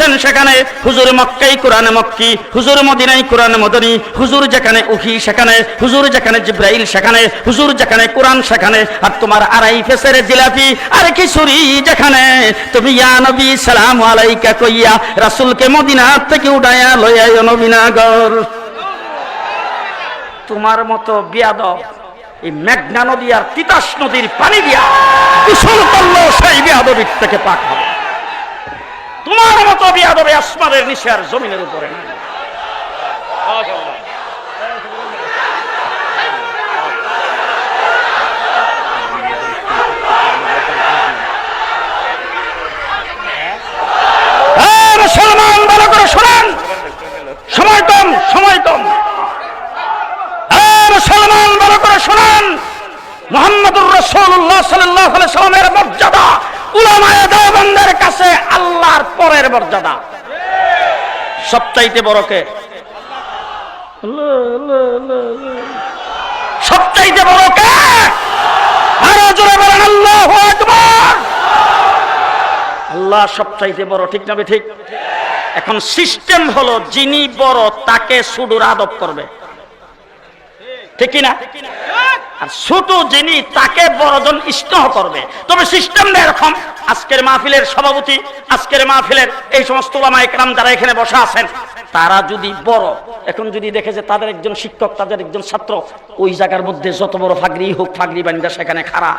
গেছেন সেখানে। হুজুর মক্কাই, কোরআনে মক্কি। হুজুর মদিনাই, কোরআনে মদনী। হুজুর যেখানে উহি সেখানে। হুজুর যেখানে জিব্রাইল সেখানে। হুজুর যেখানে কোরআন সেখানে। আর তোমার আড়াই ফেসের জিলাপি, আর কিশোরী যেখানে। তুমি ইয়া নবী, সালাম আলাইকা কইয়া রাসূলকে মদিনা থেকে উঠাইয়া লইয়া নবীনগর। তোমার মতো বিয়াদব এই মেঘনা নদী আর তিতাস নদীর পানি দিয়া গোসল করল সেই বিয়াদবির থেকে পাক হবে। তোমার মতো বিয়াদবে আসমানের নিচে আর জমিনের উপরে নাই। হ্যাঁ, করে শোনেন। সময় কম সময় কম। হ্যাঁ, মর্যাদা উলামায়ে দেওবন্দের কাছে আল্লাহর পরের মর্যাদা। সবচাইতে বড়কে সবচাইতে বড়কে আরও জোরে বলেন, আল্লাহ আল্লাহ সবচাইতে বড়, ঠিক না ঠিক এখন সিস্টেম হলো যিনি বড়, তাকে সুদূর আদব করবে। ঠিক না আর ছোট যিনি, তাকে বড়জন স্নেহ করবে। তবে সিস্টেমটা এরকম। আজকের মাহফিলের সভাপতি, আজকের মাহফিলের এই সমস্ত ওলামা একরাম যারা এখানে বসা আছেন, তারা যদি বড়, এখন যদি দেখে যে তাদের একজন শিক্ষক, তাদের একজন ছাত্র, ওই জায়গার মধ্যে যত বড় ফাগরি হোক, ফাগরি বানিদা সেখানে খাড়া।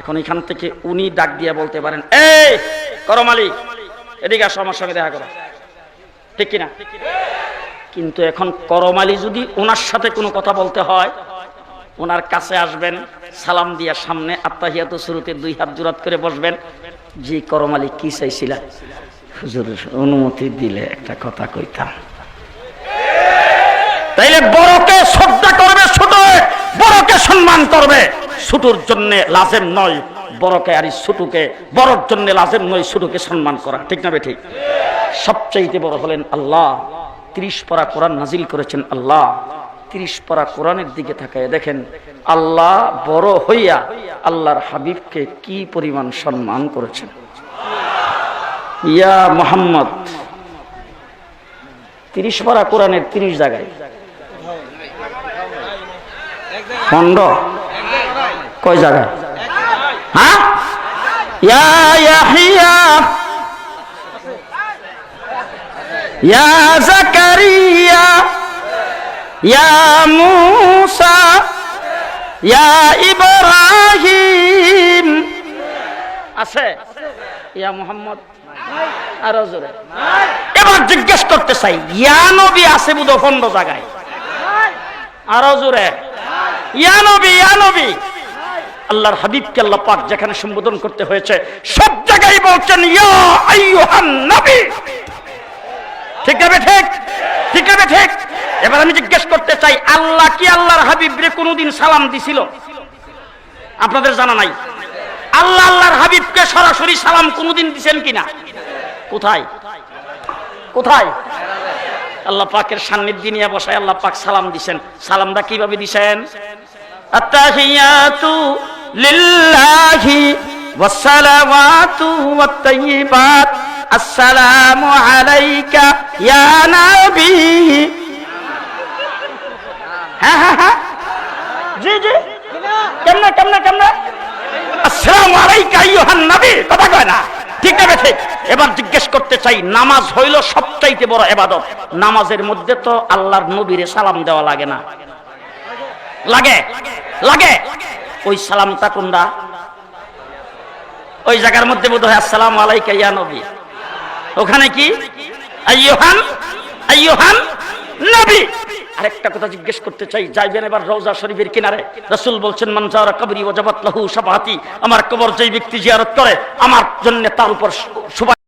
এখন এখান থেকে উনি ডাক দিয়ে বলতে পারেন, এই, করো মালিক, এদিকে আসো, আমার সঙ্গে দেখা করো। ঠিক কিনা? কিন্তু এখন করমালি যদি ওনার সাথে কোনো কথা বলতে হয়, ওনার কাছে আসবেন, সালাম দিয়া সামনে আত্মাহিয়াত শুরুতে দুই হাত জোরাত করে বসবেন জি করমালি কি চাইছিলা? হুজুর, অনুমতি দিলে একটা কথা কইতাম। তাইলে বড়কে শ্রদ্ধা করবে ছোট, বড়কে সম্মান করবে। ছোটর জন্য লাজেম নয়, বড়কে আর ছোটকে, বড়র জন্য লাজেম নয়, ছোটকে সম্মান করা। ঠিক না বে ঠিক সবচাইতে বড় হলেন আল্লাহ। ত্রিশ পারা কোরআন নাজিল করেছেন আল্লাহ। ত্রিশ পারা কোরআনের দিকে তাকায় দেখেন, আল্লাহ বড় হইয়া আল্লাহর হাবিবকে কি পরিমাণ সম্মান করেছেন? ইয়া মোহাম্মদ, তিরিশ পারা কোরআনের তিরিশ জায়গায়। খণ্ড? কয় জায়গায় হ্যাঁ? ইয়া জাকারিয়া আছে? ইয়া মোহাম্মদ। আরও জোরে। এবার জিজ্ঞেস করতে চাই, ইয়া নবী আছে বুধ জায়গায়? আরও জোরে। ইয়া নবী ইয়া নবী। আল্লাহর হাবিবকে আল্লাহ পাক যেখানে সম্বোধন করতে হয়েছে, সব জায়গায় বলছেন ঠিক আছে ঠিক? ঠিক আছে ঠিক? এবার আমি জিজ্ঞেস করতে চাই, আল্লাহ কি আল্লাহর হাবিব রে কোনোদিন সালাম দিছিল? আপনাদের জানা নাই। আল্লাহ আল্লাহর হাবিবকে সরাসরি সালাম কোনোদিন দিছেন কিনা? কোথায়? কোথায়? আল্লাহ পাকের সান্নিধ্যে নিয়ে বসায় আল্লাহ পাক সালাম দিছেন। সালামটা কীভাবে দিছেন? আত্তাহিয়াতু লিল্লাহি ইয়া নবী হ্যাঁ হ্যাঁ হ্যাঁ জি জি কেমনে কেমনে কেমনে আসসালামু আলাইকা আইয়ুহান এবার জিজ্ঞেস করতে চাই, নামাজ হইল সবচাইতে বড় এবাদত। নামাজের মধ্যে তো আল্লাহর নবীরে সালাম দেওয়া লাগে না। লাগে? লাগে? ওই সালামটা কোনটা? ওই জায়গার মধ্যে বোধ হয় আসসালামু আলাইকা ইয়া নবী। ওখানে কি? আইয়ুহান? আইয়ুহান? নবী। আরেকটা কথা জিজ্ঞেস করতে চাই, যাইবেন এবার রওজা শরীফের কিনারে? রসুল বলছেন, মান জারা কবরি ওয়াজাবাত লাহু শাফাআতি আমার কবর যেই ব্যক্তি জিয়ারত করে, আমার জন্য তার উপর